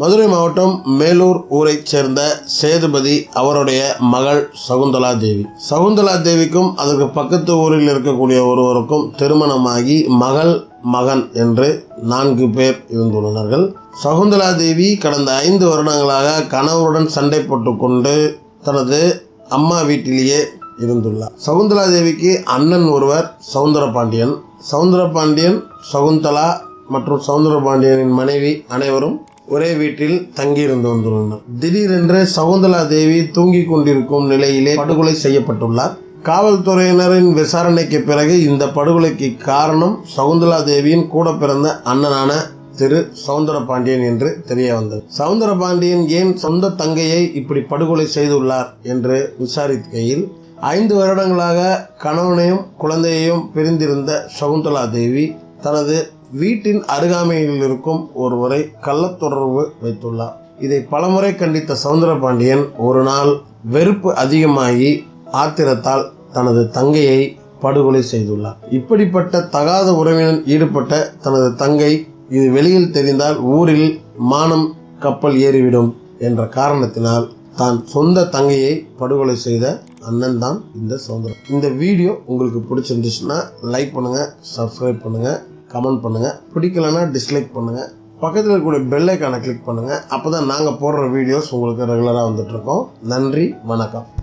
மதுரை மாவட்டம் மேலூர் ஊரைச் சேர்ந்த சேதுபதி அவருடைய மகள் சகுந்தலா தேவி. சகுந்தலா தேவிக்கும் அதற்கு பக்கத்து ஊரில் இருக்கக்கூடிய ஒருவருக்கும் திருமணமாகி மகள் மகன் என்று நான்கு பேர் இருந்துள்ளனர்கள். சகுந்தலா தேவி கடந்த ஐந்து வருடங்களாக கணவருடன் சண்டை போட்டுக்கொண்டு தனது அம்மா வீட்டிலேயே இருந்துள்ளார். சகுந்தலா தேவிக்கு அண்ணன் ஒருவர் சவுந்தர பாண்டியன் சவுந்தர பாண்டியன் சகுந்தலா மற்றும் சவுந்தர பாண்டியனின் மனைவி அனைவரும் ஒரே வீட்டில் தங்கியிருந்து வந்துள்ளனர் திடீரென்று சகுந்தலா தேவி தூங்கிக் கொண்டிருக்கும் நிலையிலே படுகொலை செய்யப்பட்டுள்ளார். காவல்துறையினரின் விசாரணைக்கு பிறகு இந்த படுகொலைக்கு காரணம் சகுந்தலா தேவியின் கூட பிறந்த அண்ணனான திரு சவுந்தர பாண்டியன் என்று தெரிய வந்தது. சவுந்தர பாண்டியன் ஏன் சொந்த தங்கையை இப்படி படுகொலை செய்துள்ளார் என்று விசாரிக்கையில் ஐந்து வருடங்களாக கணவனையும் குழந்தையையும் பிரிந்திருந்த சகுந்தலா தேவி தனது வீட்டின் அருகாமையில் இருக்கும் ஒருவரை கள்ளத்தொடர்பு வைத்துள்ளார். இதை பலமுறை கண்டித்த சவுந்தரபாண்டியன் ஒரு நாள் வெறுப்பு அதிகமாகி ஆத்திரத்தால் தனது தங்கையை படுகொலை செய்துள்ளார். இப்படிப்பட்ட தகாத உறவினர் ஈடுபட்ட தனது தங்கை இது வெளியில் தெரிந்தால் ஊரில் மானம் கப்பல் ஏறிவிடும் என்ற காரணத்தினால் தான் சொந்த தங்கையை படுகொலை செய்த அண்ணன் தான் இந்த சவுந்தரம். இந்த வீடியோ உங்களுக்கு பிடிச்சிருந்துச்சுன்னா லைக் பண்ணுங்கள் சப்ஸ்கிரைப் பண்ணுங்கள் கமெண்ட் பண்ணுங்கள் பிடிக்கலன்னா டிஸ்லைக் பண்ணுங்கள் பக்கத்தில் இருக்கக்கூடிய பெல் கிளிக் பண்ணுங்கள் அப்போ தான் நாங்கள் போடுற வீடியோஸ் உங்களுக்கு ரெகுலராக வந்துட்டுருக்கோம் நன்றி வணக்கம்.